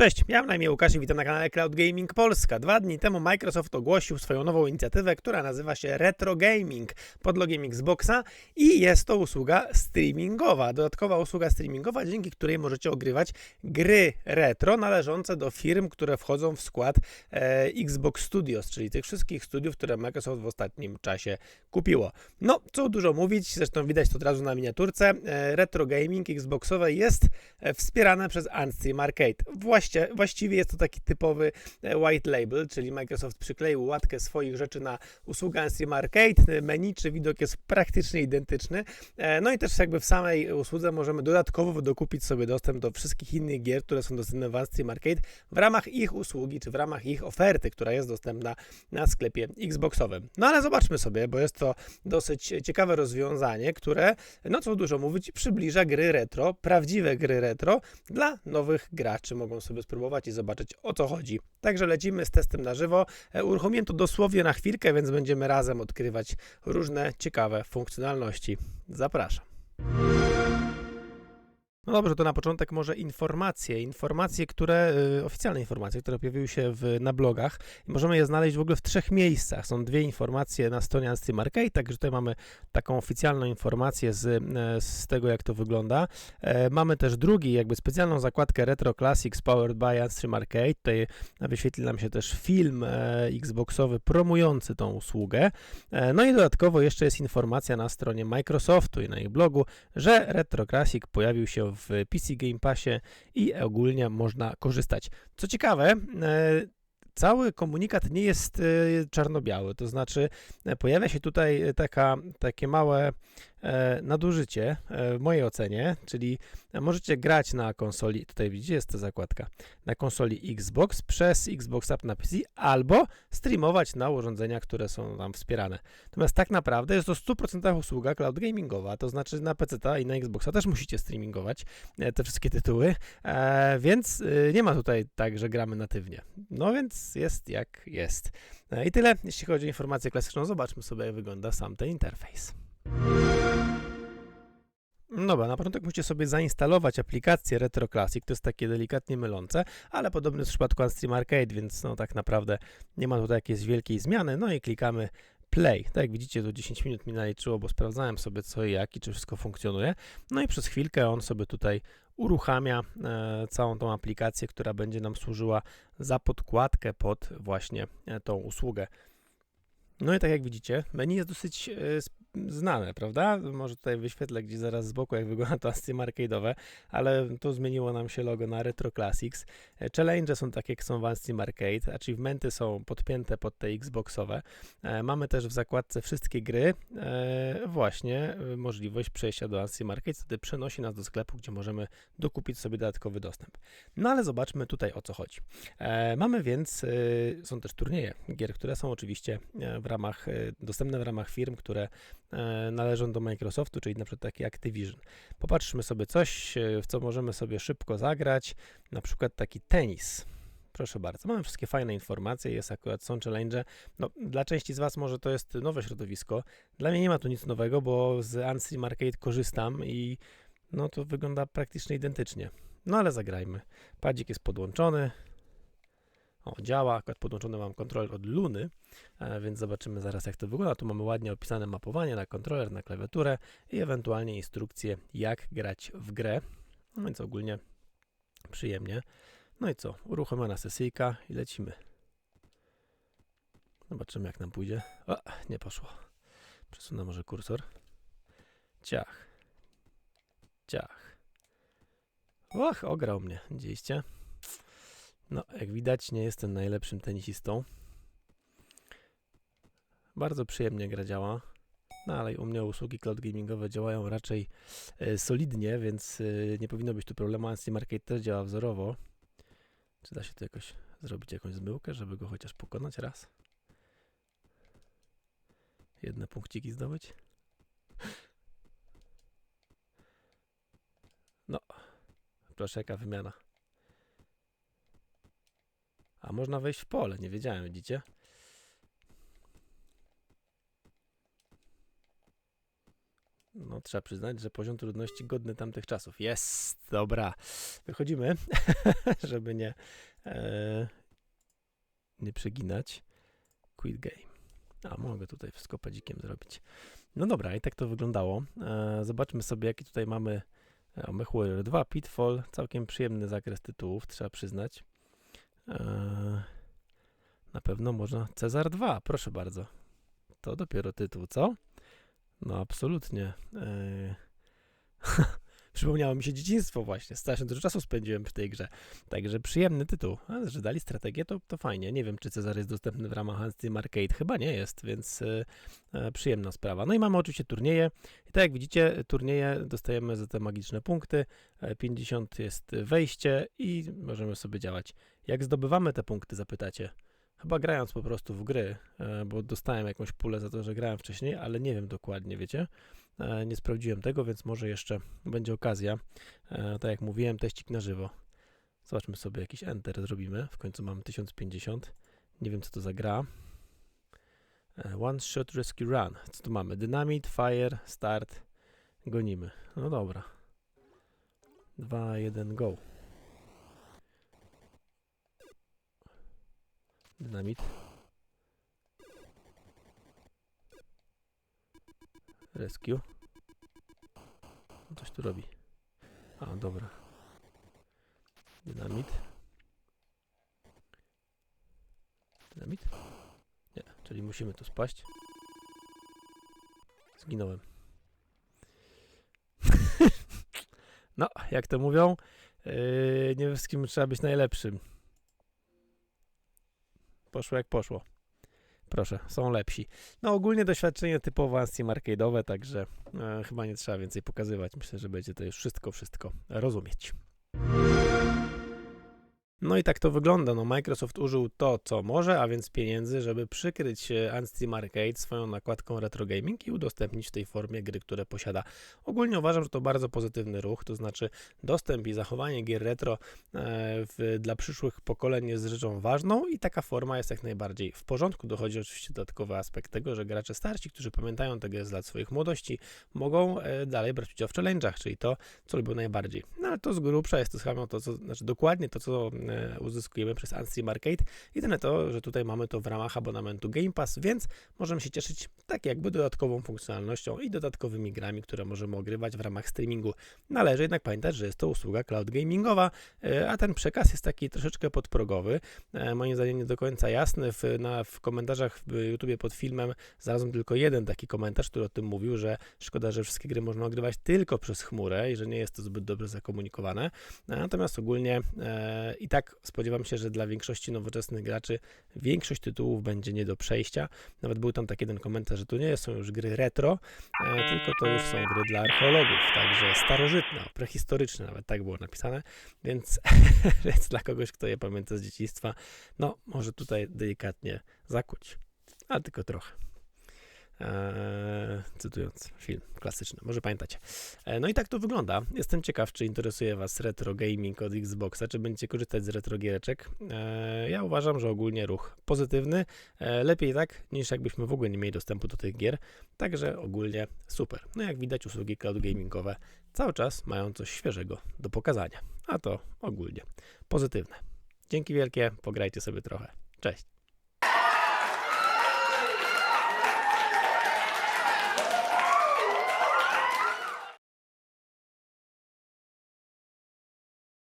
Cześć, ja na imię Łukasz i witam na kanale Cloud Gaming Polska. Dwa dni temu Microsoft ogłosił swoją nową inicjatywę, która nazywa się Retro Gaming pod logiem Xboxa i jest to usługa streamingowa, dodatkowa usługa streamingowa, dzięki której możecie ogrywać gry retro należące do firm, które wchodzą w skład e, Xbox Studios, czyli tych wszystkich studiów, które Microsoft w ostatnim czasie kupiło. No, co dużo mówić, zresztą widać to od razu na miniaturce. E, retro Gaming Xboxowe jest e, wspierane przez Unstream Arcade. Właści właściwie jest to taki typowy e, white label, czyli Microsoft przykleił łatkę swoich rzeczy na usługę Unstream Arcade. Menu czy widok jest praktycznie identyczny. E, no i też jakby w samej usłudze możemy dodatkowo dokupić sobie dostęp do wszystkich innych gier, które są dostępne w Unstream Arcade w ramach ich usługi, czy w ramach ich oferty, która jest dostępna na sklepie Xboxowym. No ale zobaczmy sobie, bo jest to dosyć ciekawe rozwiązanie, które, no co dużo mówić, przybliża gry retro, prawdziwe gry retro dla nowych graczy. Mogą sobie spróbować i zobaczyć o co chodzi. Także lecimy z testem na żywo. E, Uruchomiłem to dosłownie na chwilkę, więc będziemy razem odkrywać różne ciekawe funkcjonalności. Zapraszam. No dobrze, to na początek może informacje. Informacje, które, y, oficjalne informacje, które pojawiły się w, na blogach. Możemy je znaleźć w ogóle w trzech miejscach. Są dwie informacje na stronie Arcade, także tutaj mamy taką oficjalną informację z, e, z tego, jak to wygląda. E, mamy też drugi, jakby specjalną zakładkę Retro Classics Powered by Arcade. Tutaj wyświetli nam się też film e, Xboxowy promujący tą usługę. E, no i dodatkowo jeszcze jest informacja na stronie Microsoftu i na ich blogu, że Retro Classic pojawił się w PC Game Passie i ogólnie można korzystać. Co ciekawe, e, cały komunikat nie jest e, czarno-biały, to znaczy e, pojawia się tutaj taka, takie małe nadużycie e, w mojej ocenie, czyli możecie grać na konsoli, tutaj widzicie jest ta zakładka, na konsoli Xbox przez Xbox App na PC albo streamować na urządzenia, które są tam wspierane. Natomiast tak naprawdę jest to 100% usługa cloud gamingowa, to znaczy na PC i na Xboxa też musicie streamingować e, te wszystkie tytuły, e, więc e, nie ma tutaj tak, że gramy natywnie. No więc jest jak jest. E, I tyle, jeśli chodzi o informację klasyczną. Zobaczmy sobie, jak wygląda sam ten interfejs. Dobra, na początek musicie sobie zainstalować aplikację Retro Classic, to jest takie delikatnie mylące, ale podobny jest w przypadku Unstream Arcade, więc no tak naprawdę nie ma tutaj jakiejś wielkiej zmiany, no i klikamy Play. Tak jak widzicie, to 10 minut mi naliczyło, bo sprawdzałem sobie co i jak i czy wszystko funkcjonuje. No i przez chwilkę on sobie tutaj uruchamia e, całą tą aplikację, która będzie nam służyła za podkładkę pod właśnie e, tą usługę. No i tak jak widzicie, menu jest dosyć e, znane, prawda? Może tutaj wyświetlę gdzieś zaraz z boku, jak wygląda to Steam Arcade'owe, ale tu zmieniło nam się logo na Retro Classics. E, Challenge są takie, jak są w Steam Arcade, achievementy są podpięte pod te Xboxowe. E, Mamy też w zakładce wszystkie gry, e, właśnie e, możliwość przejścia do Steam Arcade, wtedy przenosi nas do sklepu, gdzie możemy dokupić sobie dodatkowy dostęp. No ale zobaczmy tutaj o co chodzi. E, Mamy więc, e, są też turnieje gier, które są oczywiście e, w ramach, e, dostępne w ramach firm, które e, należą do Microsoftu, czyli na przykład takie Activision. Popatrzmy sobie coś, e, w co możemy sobie szybko zagrać, na przykład taki tenis. Proszę bardzo, mamy wszystkie fajne informacje, jest akurat, są challenge. No, dla części z Was może to jest nowe środowisko. Dla mnie nie ma tu nic nowego, bo z Unstream Arcade korzystam i no to wygląda praktycznie identycznie. No ale zagrajmy. Padzik jest podłączony. O, działa, akurat podłączony mam kontroler od Luny, e, więc zobaczymy zaraz jak to wygląda. Tu mamy ładnie opisane mapowanie na kontroler, na klawiaturę i ewentualnie instrukcje jak grać w grę. No więc ogólnie przyjemnie. No i co? Uruchomiona sesyjka i lecimy. Zobaczymy jak nam pójdzie. O, nie poszło. Przesunę może kursor. Ciach. Ciach. Och, ograł mnie. Widzieliście? No, jak widać, nie jestem najlepszym tenisistą. Bardzo przyjemnie gra działa. No ale u mnie usługi cloud gamingowe działają raczej e, solidnie, więc e, nie powinno być tu problemu. A Steam Arcade też działa wzorowo. Czy da się tu jakoś zrobić jakąś zmyłkę, żeby go chociaż pokonać raz? Jedne punkciki zdobyć? No, proszę, jaka wymiana. A można wejść w pole, nie wiedziałem, widzicie? No trzeba przyznać, że poziom trudności godny tamtych czasów. Jest, dobra. Wychodzimy, żeby nie, e, nie przeginać. Quit game. A, mogę tutaj wszystko padzikiem zrobić. No dobra, i tak to wyglądało. E, zobaczmy sobie, jaki tutaj mamy e, o, Mech Warrior 2, Pitfall. Całkiem przyjemny zakres tytułów, trzeba przyznać. E, na pewno można Cezar 2, proszę bardzo. To dopiero tytuł, co? No absolutnie. E, Przypomniało mi się dzieciństwo właśnie. Strasznie dużo czasu spędziłem przy tej grze. Także przyjemny tytuł. A, że dali strategię, to, to fajnie. Nie wiem, czy Cezar jest dostępny w ramach Steam Arcade. Chyba nie jest, więc e, e, przyjemna sprawa. No i mamy oczywiście turnieje. I tak jak widzicie, turnieje dostajemy za te magiczne punkty. E, 50 jest wejście i możemy sobie działać. Jak zdobywamy te punkty, zapytacie? Chyba grając po prostu w gry, e, bo dostałem jakąś pulę za to, że grałem wcześniej, ale nie wiem dokładnie, wiecie. E, Nie sprawdziłem tego, więc może jeszcze będzie okazja. E, Tak jak mówiłem, teścik na żywo. Zobaczmy sobie, jakiś enter zrobimy. W końcu mamy 1050. Nie wiem, co to za gra. E, One Shot Rescue Run. Co tu mamy? Dynamite, Fire, Start. Gonimy. No dobra. 2, 1, go. Dynamit. Rescue. Coś tu robi. A, dobra. Dynamit. Dynamit? Nie, czyli musimy tu spaść. Zginąłem. no, jak to mówią, yy, nie wszystkim trzeba być najlepszym. Poszło jak poszło. Proszę, są lepsi. No ogólnie doświadczenie typowo Steam Arcade'owe, także e, chyba nie trzeba więcej pokazywać. Myślę, że będzie to już wszystko, wszystko rozumieć. No i tak to wygląda. No Microsoft użył to, co może, a więc pieniędzy, żeby przykryć e, Steam Arcade swoją nakładką Retro Gaming i udostępnić w tej formie gry, które posiada. Ogólnie uważam, że to bardzo pozytywny ruch, to znaczy dostęp i zachowanie gier retro e, w, dla przyszłych pokoleń jest rzeczą ważną i taka forma jest jak najbardziej w porządku. Dochodzi oczywiście dodatkowy aspekt tego, że gracze starsi, którzy pamiętają grę z lat swoich młodości, mogą e, dalej brać udział w challenge'ach, czyli to, co lubią najbardziej. No ale to z grubsza jest to samo to, co, znaczy dokładnie to, co e, uzyskujemy przez Steam Arcade. Jedyne to, że tutaj mamy to w ramach abonamentu Game Pass, więc możemy się cieszyć tak jakby dodatkową funkcjonalnością i dodatkowymi grami, które możemy ogrywać w ramach streamingu. Należy jednak pamiętać, że jest to usługa cloud gamingowa, e, a ten przekaz jest taki troszeczkę podprogowy. E, Moim zdaniem nie do końca jasny. W, na, w komentarzach w YouTubie pod filmem znalazłem tylko jeden taki komentarz, który o tym mówił, że szkoda, że wszystkie gry można ogrywać tylko przez chmurę i że nie jest to zbyt dobrze zakomunikowane. Natomiast ogólnie e, i tak spodziewam się, że dla większości nowoczesnych graczy większość tytułów będzie nie do przejścia. Nawet był tam taki jeden komentarz, że to nie są już gry retro, e, tylko to już są gry dla archeologów, także starożytne, prehistoryczne, nawet tak było napisane, więc, więc dla kogoś, kto je pamięta z dzieciństwa, no może tutaj delikatnie zakuć, ale tylko trochę. Eee, cytując film klasyczny, może pamiętacie. E, no i tak to wygląda. Jestem ciekaw, czy interesuje Was retro gaming od Xboxa, czy będziecie korzystać z retro giereczek. E, ja uważam, że ogólnie ruch pozytywny. E, lepiej tak, niż jakbyśmy w ogóle nie mieli dostępu do tych gier. Także ogólnie super. No jak widać, usługi cloud gamingowe cały czas mają coś świeżego do pokazania. A to ogólnie pozytywne. Dzięki wielkie, pograjcie sobie trochę. Cześć.